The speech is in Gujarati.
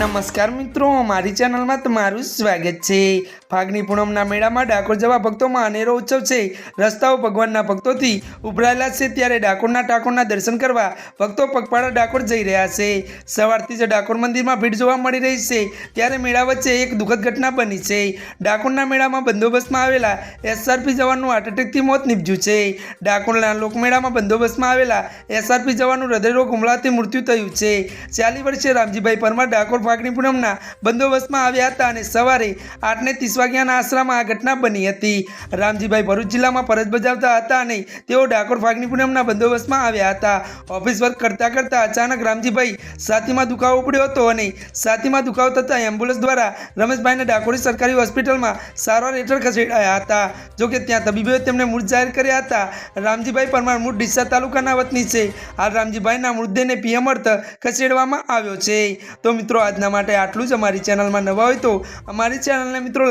નમસ્કાર મિત્રો મારી ચેનલમાં તમારું સ્વાગત છે. ફાગણી પૂનમના મેળામાં ડાકોર જવા ભક્તોમાં અનેરો ઉત્સવ છે. રસ્તાઓ ભગવાનના ભક્તોથી ઉભરાયેલા છે ત્યારે ડાકોરના ઠાકોરના દર્શન કરવા ભક્તો પગપાળા ડાકોર જઈ રહ્યા છે. સવારથી જ ડાકોર મંદિરમાં ભીડ જોવા મળી રહી છે ત્યારે મેળા વચ્ચે એક દુઃખદ ઘટના બની છે. ડાકોરના મેળામાં બંદોબસ્તમાં આવેલા એસઆરપી જવાનનું હાર્ટ એટેકથી મોત નીપજ્યું છે. ડાકોરના લોકમેળામાં બંદોબસ્તમાં આવેલા એસઆરપી જવાનું હૃદયરોગ હુમલાથી મૃત્યુ થયું છે. ચાલી વર્ષે રામજીભાઈ પરમાર ડાકોર ફાગણી પૂનમના બંદોબસ્તમાં આવ્યા હતા અને સવારે આઠને ત્રીસ વાગ્યાના આશ્રમમાં આ ઘટના બની હતી. રામજીભાઈ ભરૂચ જિલ્લામાં ફરજ બજાવતા હતા અને તેઓ ડાકોર ફાગની પૂનમના બંદોબસ્તમાં આવ્યા હતા. ઓફિસ વર્ક કરતાં કરતાં અચાનક રામજીભાઈ સાથીમાં દુખાવો પડ્યો હતો અને સાથીમાં દુખાવો થતાં એમ્બ્યુલન્સ દ્વારા રમેશભાઈને ડાકોરી સરકારી હોસ્પિટલમાં સારવાર હેઠળ ખસેડાયા હતા. જોકે ત્યાં તબીબોએ તેમને મૃત જાહેર કર્યા હતા. રામજીભાઈ પરમાર મૂળ ડીસા તાલુકાના વતની છે. હાલ રામજીભાઈના મૃતદેહને પીએમ અર્થ ખસેડવામાં આવ્યો છે. તો મિત્રો, આજના માટે આટલું જ અમારી ચેનલમાં નવા હોય તો અમારી ચેનલને મિત્રો